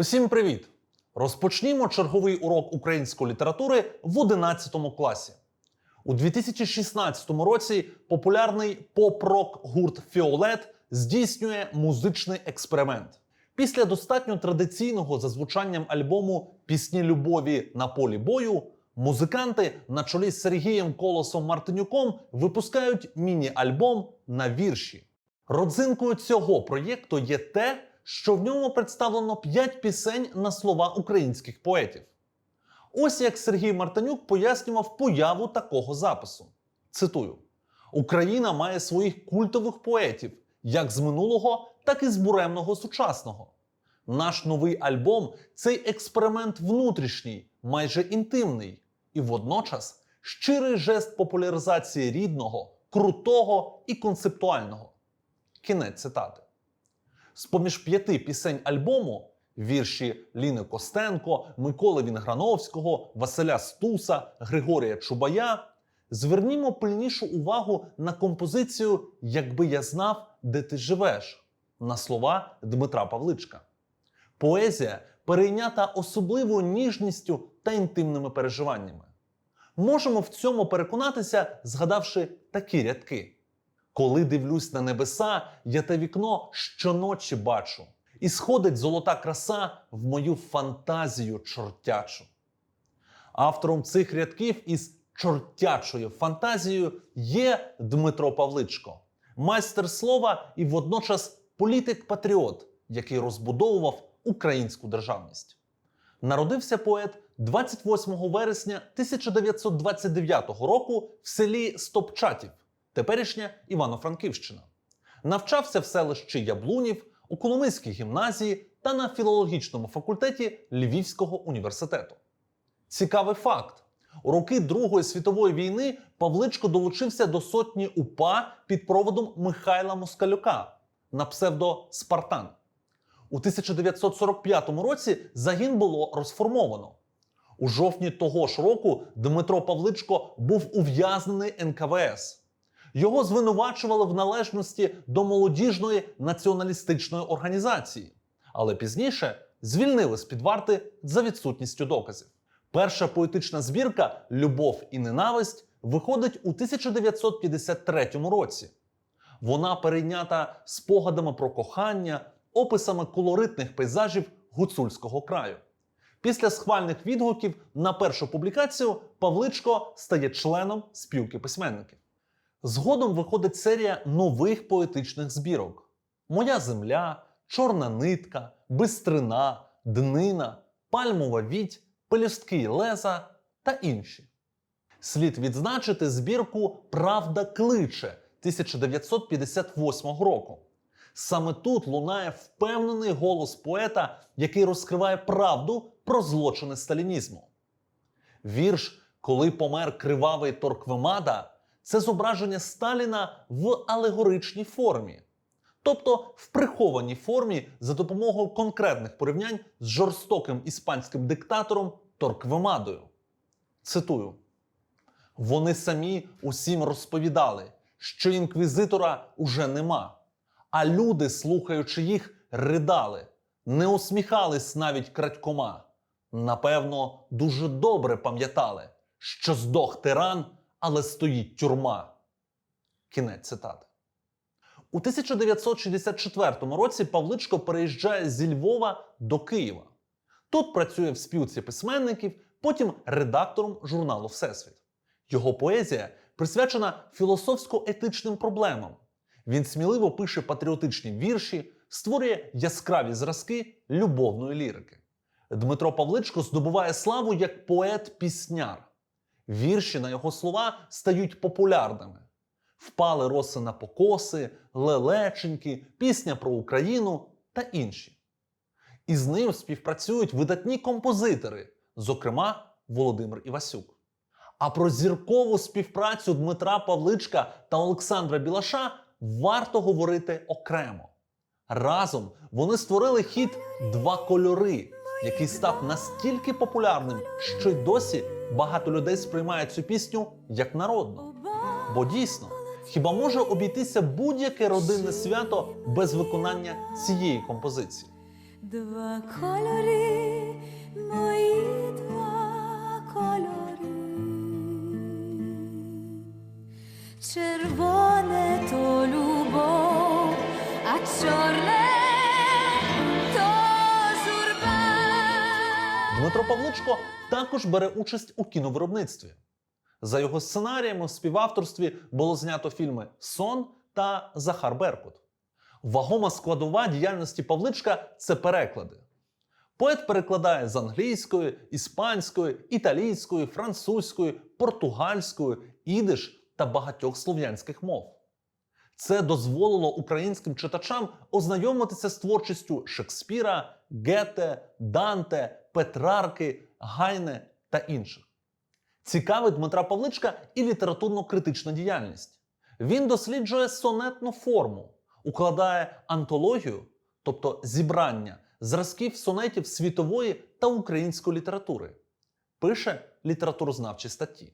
Усім привіт! Розпочнімо черговий урок української літератури в 11 класі. У 2016 році популярний поп-рок гурт Фіолет здійснює музичний експеримент. Після достатньо традиційного за звучанням альбому Пісні любові на полі бою музиканти на чолі з Сергієм Колосом Мартинюком випускають міні-альбом на вірші. Родзинкою цього проєкту є те, що в ньому представлено 5 пісень на слова українських поетів. Ось як Сергій Мартинюк пояснював появу такого запису. Цитую: Україна має своїх культових поетів, як з минулого, так і з буремного сучасного. Наш новий альбом цей експеримент внутрішній, майже інтимний, і водночас щирий жест популяризації рідного, крутого і концептуального. Кінець цитати. З поміж п'яти пісень альбому вірші Ліни Костенко, Миколи Вінграновського, Василя Стуса, Григорія Чубая. Звернімо пильнішу увагу на композицію Якби я знав, де ти живеш на слова Дмитра Павличка. Поезія перейнята особливою ніжністю та інтимними переживаннями. Можемо в цьому переконатися, згадавши такі рядки. Коли дивлюсь на небеса, я те вікно щоночі бачу, і сходить золота краса в мою фантазію чортячу. Автором цих рядків із чортячою фантазією є Дмитро Павличко, майстер слова і водночас політик-патріот, який розбудовував українську державність. Народився поет 28 вересня 1929 року в селі Стопчатів, теперішня Івано-Франківщина. Навчався в селищі Яблунів, у Коломийській гімназії та на філологічному факультеті Львівського університету. Цікавий факт: у роки Другої світової війни Павличко долучився до сотні УПА під проводом Михайла Москалюка на псевдо Спартан. У 1945 році загін було розформовано. У жовтні того ж року Дмитро Павличко був ув'язнений НКВС. Його звинувачували в належності до молодіжної націоналістичної організації, але пізніше звільнили з під варти за відсутністю доказів. Перша поетична збірка Любов і ненависть виходить у 1953 році. Вона перейнята спогадами про кохання, описами колоритних пейзажів гуцульського краю. Після схвальних відгуків на першу публікацію Павличко стає членом спілки письменників. Згодом виходить серія нових поетичних збірок: Моя земля, Чорна нитка, Бистрина, Днина, Пальмова віть, Пелюстки й леза та інші. Слід відзначити збірку Правда кличе 1958 року. Саме тут лунає впевнений голос поета, який розкриває правду про злочини сталінізму. Вірш Коли помер кривавий Торквемада це зображення Сталіна в алегоричній формі, тобто в прихованій формі за допомогою конкретних порівнянь з жорстоким іспанським диктатором Торквемадою. Цитую: вони самі усім розповідали, що інквізитора уже нема. А люди, слухаючи їх, ридали, не усміхались навіть крадькома. Напевно, дуже добре пам'ятали, що здох тиран, але стоїть тюрма. Кінець цитати. У 1964 році Павличко переїжджає зі Львова до Києва. Тут працює в спілці письменників, потім редактором журналу Всесвіт. Його поезія присвячена філософсько-етичним проблемам. Він сміливо пише патріотичні вірші, створює яскраві зразки любовної лірики. Дмитро Павличко здобуває славу як поет-пісняр. Вірші на його слова стають популярними. Впали роси на покоси, лелеченьки, пісня про Україну та інші. Із ним співпрацюють видатні композитори, зокрема Володимир Івасюк. А про зіркову співпрацю Дмитра Павличка та Олександра Білаша варто говорити окремо. Разом вони створили хіт Два кольори, який став настільки популярним, що й досі багато людей сприймають цю пісню як народну. Бо дійсно, хіба може обійтися будь-яке родинне свято без виконання цієї композиції? Два кольори, мої два кольори. Червоне то любов, а чорне Дмитро Павличко також бере участь у кіновиробництві. За його сценаріями в співавторстві було знято фільми Сон та Захар Беркут. Вагома складова діяльності Павличка це переклади. Поет перекладає з англійської, іспанської, італійської, французької, португальської, ідиш та багатьох слов'янських мов. Це дозволило українським читачам ознайомитися з творчістю Шекспіра, Гете, Данте, Петрарки, Гайне та інших. Цікавить Дмитра Павличка і літературно-критична діяльність. Він досліджує сонетну форму, укладає антологію, тобто зібрання зразків сонетів світової та української літератури, пише літературознавчі статті.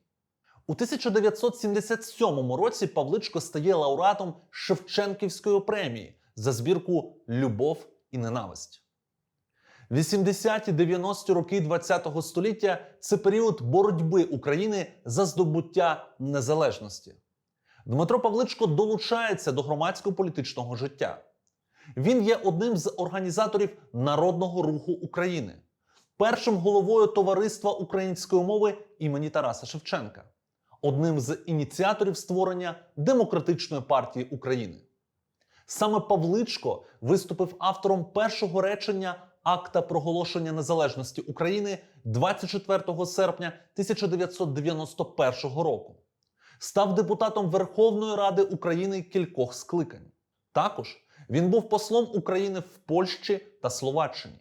У 1977 році Павличко стає лауреатом Шевченківської премії за збірку Любов і ненависть. 80-90 роки ХХ століття це період боротьби України за здобуття незалежності. Дмитро Павличко долучається до громадсько-політичного життя. Він є одним з організаторів Народного руху України, першим головою товариства української мови імені Тараса Шевченка, одним з ініціаторів створення Демократичної партії України. Саме Павличко виступив автором першого речення акта проголошення незалежності України 24 серпня 1991 року. Став депутатом Верховної Ради України кількох скликань. Також він був послом України в Польщі та Словаччині.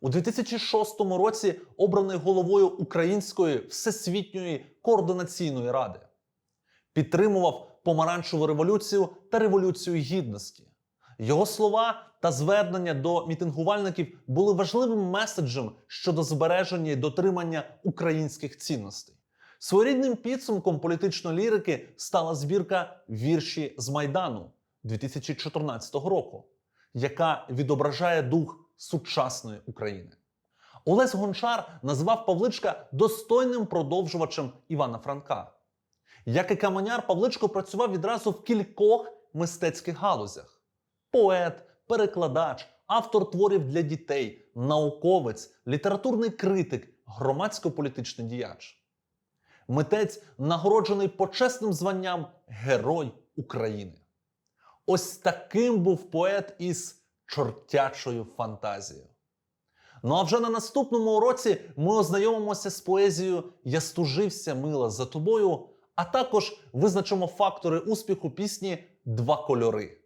У 2006 році обраний головою Української всесвітньої координаційної ради. Підтримував помаранчеву революцію та революцію гідності. Його слова та звернення до мітингувальників були важливим меседжем щодо збереження і дотримання українських цінностей. Своєрідним підсумком політичної лірики стала збірка Вірші з Майдану 2014 року, яка відображає дух сучасної України. Олесь Гончар назвав Павличка достойним продовжувачем Івана Франка. Як і Каменяр, Павличко працював відразу в кількох мистецьких галузях: поет, перекладач, автор творів для дітей, науковець, літературний критик, громадсько-політичний діяч. Митець нагороджений почесним званням Герой України. Ось таким був поет із чортячою фантазією. Ну а вже на наступному уроці ми ознайомимося з поезією Я стужився мила за тобою, а також визначимо фактори успіху пісні Два кольори.